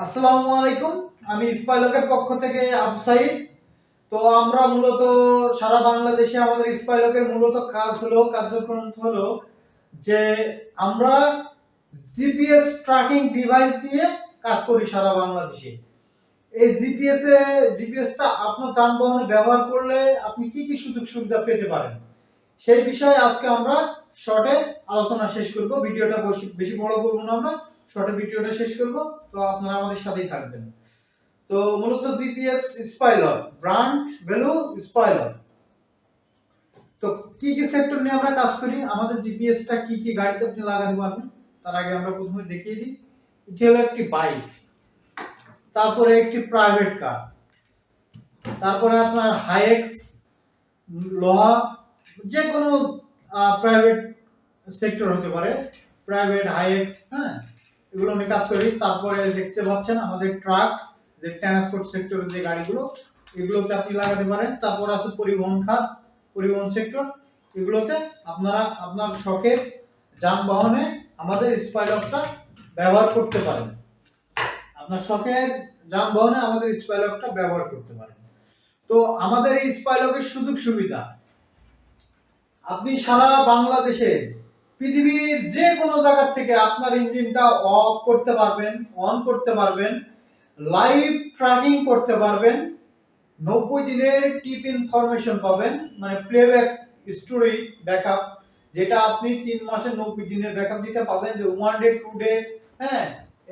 আসসালামু আলাইকুম। আমি স্পাইলকের পক্ষ থেকে আফসাইদ তো আমরা মূলত সারা বাংলাদেশে আমাদের স্পাইলকের মূলত কাজ হলো, কার্যক্রম হলো যে আমরা জিপিএস ট্র্যাকিং ডিভাইস দিয়ে কাজ করি সারা বাংলাদেশে। এই জিপিএস এ জিপিএসটা আপনার যানবাহনে ব্যবহার করলে আপনি কি কি সুযোগ সুবিধা পেতে পারেন? সেই বিষয়ে আজকে আমরা শর্টে আলোচনা শেষ করব। ভিডিওটা বেশি- বড় করব না আমরা। শর্টে ভিডিওটা শেষ করব। তো আপনারা আমাদের সাথেই থাকবেন। তো মূলত জিপিএস স্পাইলার, ব্র্যান্ড ভ্যালু স্পাইলার। তো কি কি সেক্টর নিয়ে আমরা কাজ করি? আমাদের জিপিএসটা কি কি গাড়িতে আপনি লাগাতে পারবেন, তার আগে আমরা প্রথমে দেখিয়ে দিই। এটি হলো একটি বাইক, তারপরে একটি প্রাইভেট কার, তারপরে আপনার হাইএক্স, লোহা যে কোনো প্রাইভেট সেক্টর হতে পারে। প্রাইভেট, হাইএক্স হ্যাঁ এগুলো নিয়ে কাজ করি। তারপরে দেখতে পাচ্ছেন আমাদের ট্রাক, যে ট্রান্সপোর্ট সেক্টরের যে গাড়িগুলো, এগুলোতে আপনি লাগাতে পারেন। তারপর আছে পরিবহন খাত, পরিবহন সেক্টর এগুলোতে আপনারা আপনার শখের যানবাহনে আমাদের স্পাইলকটা ব্যবহার করতে পারেন। আপনার শখের যানবাহনে আমাদের স্পাইলকটা ব্যবহার করতে পারেন। তো আমাদের এই স্পাইলকের সুযোগ সুবিধা আপনি সারা বাংলাদেশে পৃথিবীর যে কোনো জায়গা থেকে আপনার ইঞ্জিনটা অফ করতে পারবেন, অন করতে পারবেন, লাইভ ট্র্যাকিং করতে পারবেন, নব্বই দিনের টিপ ইনফরমেশন পাবেন মানে প্লেব্যাক স্টোরি ব্যাকআপ, যেটা আপনি তিন মাসে নব্বই দিনের ব্যাকআপ দিতে পাবেন, যে ওয়ান ডে টু ডে হ্যাঁ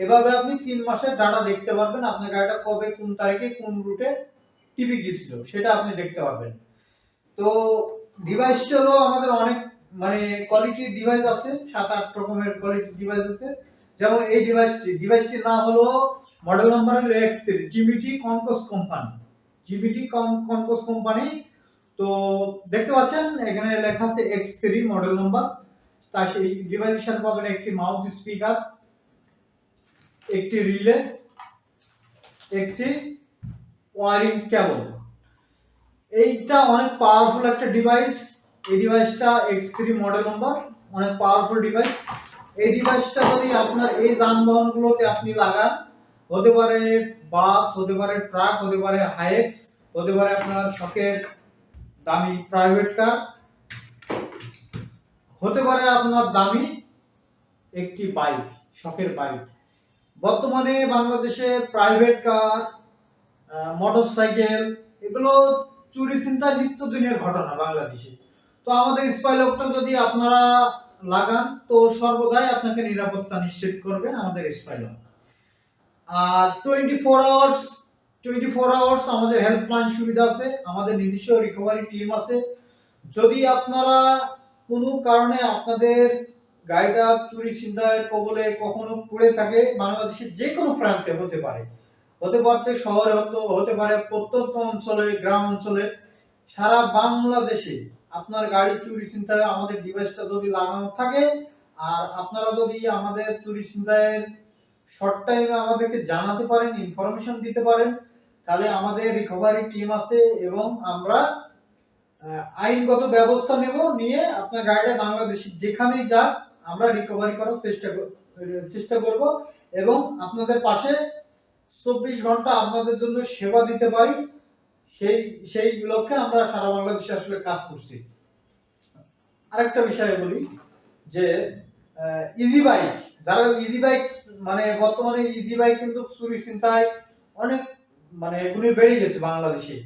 এভাবে আপনি তিন মাসের ডাটা দেখতে পারবেন, আপনার গাড়িটা কবে, কোন তারিখে, কোন রুটে টিভি গিয়েছিল, সেটা আপনি দেখতে পারবেন। তো ডিভাইস হলো আমাদের অনেক মানে কোয়ালিটির ডিভাইস আছে, সাত আট রকমের কোয়ালিটির ডিভাইস আছে। যেমন এই ডিভাইসটি ডিভাইসটির নাম হলো মডেল নাম্বার হলো X three GBT কনকোস company GBT কনকোস company তো দেখতে পাচ্ছেন, এখানে লেখা আছে এক্স থ্রি মডেল নাম্বার তার সেই ডিভাইসের সাথে পাবেন একটি মাউথ স্পিকার একটি রিলে একটি ওয়ারিং কেবল এইটা অনেক পাওয়ারফুল একটা ডিভাইস এই ডিভাইসটা এক্স থ্রি মডেল নাম্বার অনেক পাওয়ারফুল ডিভাইস এই ডিভাইসটা যদি আপনার এই যানবাহনগুলোতে আপনি লাগান, হতে পারে বাস হতে পারে ট্রাক হতে পারে হাইএক্স হতে পারে আপনার শখের দামি প্রাইভেট কার হতে পারে আপনার দামি একটি বাইক শখের বাইক বর্তমানে বাংলাদেশে প্রাইভেট কার মোটর সাইকেল এগুলো চুরি চিন্তা নিত্যদিনের ঘটনা বাংলাদেশে। তো আমাদের স্পাইলকটা যদি আপনারা লাগান, তো সর্বদাই আপনাকে নিরাপত্তা নিশ্চিত করবে আমাদের স্পাইলক আর twenty four hours twenty four hours আমাদের হেল্পলাইন সুবিধা আছে, আমাদের নিজস্ব রিকভারি টিম আছে। যদি আপনারা কোনো কারণে আপনাদের গাড়িটা চুরি ছিনতাইয়ের কবলে কখনো পড়ে থাকে বাংলাদেশের যে কোনো প্রান্তে হতে পারে, হতে পারতে শহরে হতে হতে পারে প্রত্যন্ত অঞ্চলে, গ্রাম অঞ্চলে, সারা বাংলাদেশে আপনার গাড়ি চুরি ছিনতাই আমাদের ডিভাইসটা যদি লাগানো থাকে, আর আপনারা যদি আমাদের চুরি ছিনতাইয়ের শর্ট টাইমে আমাদেরকে জানাতে পারেন ইনফরমেশন দিতে পারেন, তাহলে আমাদের রিকভারি টিম আছে এবং আমরা আইনগত ব্যবস্থা নেব নিয়ে আপনার গাড়িটা বাংলাদেশে যেখানেই যাক আমরা রিকভারি করার চেষ্টা চেষ্টা করব এবং আপনাদের পাশে চব্বিশ ঘণ্টা আপনাদের জন্য সেবা দিতে পারি। সেই সেই লক্ষ্যে আমরা সারা বাংলাদেশে আসলে কাজ করছি। আরেকটা বিষয় বলি যে ইজি বাইক যারা ইজি বাইক মানে বর্তমানে ইজি বাইক কিন্তু চুরি চিন্তায় অনেক মানে গুণে বেড়ে গেছে বাংলাদেশে।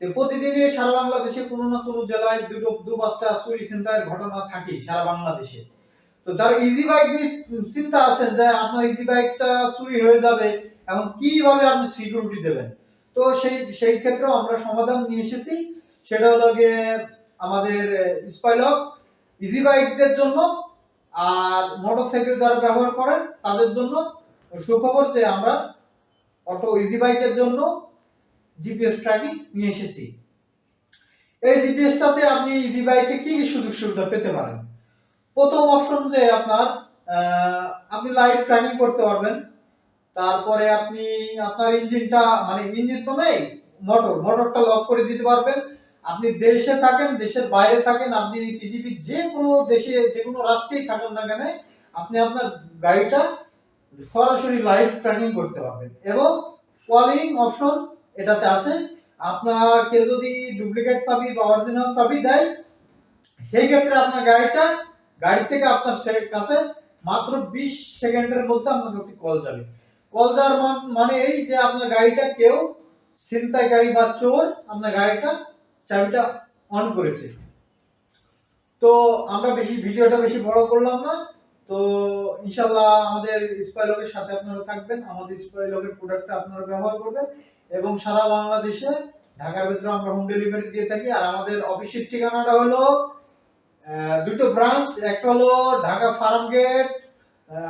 প্রতিদিনই সারা বাংলাদেশে কোনো না কোনো জেলায় দুটো, দু পাঁচটা চুরি চিন্তায় ঘটনা থাকেই সারা বাংলাদেশে। তো যারা ইজি বাইক নিয়ে চিন্তা আছেন যে, আপনার ইজি বাইকটা চুরি হয়ে যাবে, এখন কীভাবে আপনি সিকিউরিটি দেবেন? তো সেই সেই ক্ষেত্রেও আমরা সমাধান নিয়ে এসেছি। সেটা হলো গিয়ে আমাদের স্পাইলক ইজি বাইকদের জন্য আর মোটরসাইকেল যারা ব্যবহার করেন, তাদের জন্য সুখবর যে আমরা অটো ইজি বাইকের জন্য জিপিএস ট্র্যাকিং নিয়ে এসেছি। এই জিপিএসটাতে আপনি ইজি বাইকে কি কি সুযোগ সুবিধা পেতে পারেন? প্রথম অপশন যে আপনার আপনি লাইভ ট্র্যাকিং করতে পারবেন। তারপরে আপনি, আপনার ইঞ্জিনটা মানে ইঞ্জিন তো নেই, মোটর, মোটরটা লক করে দিতে পারবেন। আপনি দেশে থাকেন, দেশের বাইরে থাকেন, আপনি পৃথিবীর যে কোনো দেশে, যে কোনো রাষ্ট্রেই থাকেন না কেন, আপনি আপনার গাড়িটা সরাসরি লাইভ ট্র্যাকিং করতে পারবেন। এবং কলিং অপশন এটাতে আছে। আপনার কেউ যদি ডুপ্লিকেট চাবি বা অরিজিনাল চাবি দেয়, সেই ক্ষেত্রে আপনার গাড়িটা, গাড়ি থেকে আপনার কাছে মাত্র বিশ সেকেন্ডের মধ্যে আপনার কাছে কল যাবে। কল যাওয়ার মান- এই যে আপনার গাড়িটা কেউ ছিনতাইকারী বা চোর আপনার গাড়িটা, চাবিটা অন করেছে। তো আমরা বেশি ভিডিওটা বেশি বড় করলাম না। তো ইনশাল্লাহ আমাদের স্পাইলকের সাথে আপনারা থাকবেন। আমাদের স্পাইলকের প্রোডাক্টটা আপনারা ব্যবহার করবেন। এবং সারা বাংলাদেশে, ঢাকার ভিতরে আমরা হোম ডেলিভারি দিয়ে থাকি। আর আমাদের অফিসের ঠিকানাটা হলো দুটো ব্রাঞ্চ একটা হলো Dhaka farm gate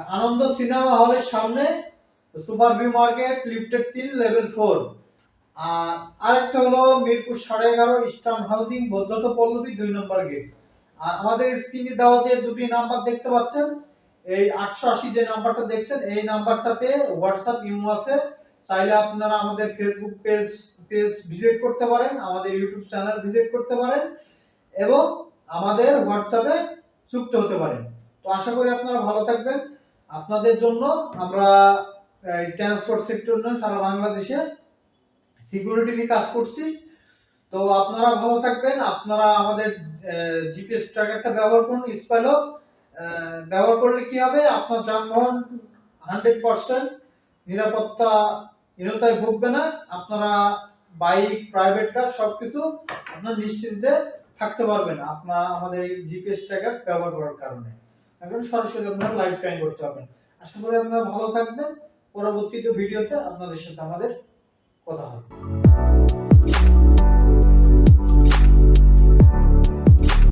Ananda cinema হলের সামনে। সুপার ভিউ মার্কেট, লিফটেড তিন, লেভেল ফোর। আর আরেকটা হলো মিরপুর সাড়ে এগারো ইস্টার্ন হাউজিং বদ্ধত পল্লবী, দুই নম্বর গেট। আর আমাদের স্ক্রিনে দেওয়া যে দুটি নাম্বার দেখতে পাচ্ছেন, এই আটশো আশি যে নাম্বারটা দেখছেন, এই নাম্বারটাতে হোয়াটসঅ্যাপ ইমো আছে। চাইলে আপনারা আমাদের ফেসবুক পেজ পেজ ভিজিট করতে পারেন, আমাদের ইউটিউব চ্যানেল ভিজিট করতে পারেন, এবং আমাদের হোয়াটসঅ্যাপে যুক্ত হতে পারেন। তো আশা করি আপনারা ভালো থাকবেন। আপনাদের জন্য আমরা ট্রান্সপোর্ট সেক্টর নিয়ে সারা বাংলাদেশে সিকিউরিটি নিয়ে কাজ করছি। তো আপনারা ভালো থাকবেন। আপনারা আমাদের জিপিএস ট্র্যাকারটা ব্যবহার করুন স্পাইলো ব্যবহার করলে কি হবে? আপনার যানবাহন হান্ড্রেড পার্সেন্ট নিরাপত্তা হীনতায় ভুগবে না। আপনারা বাইক প্রাইভেট কার সব কিছু আপনার নিশ্চিন্তে থাকতে পারবেন আপনার আমাদের জিপিএস ট্র্যাকার ব্যবহার করার কারণে। এখন সরাসরি আপনারা লাইভ ট্রাইং করতে পারবেন। আশা করি আপনারা ভালো থাকবেন। পরবর্তীতে ভিডিওতে আপনাদের সাথে আমাদের কথা হবে।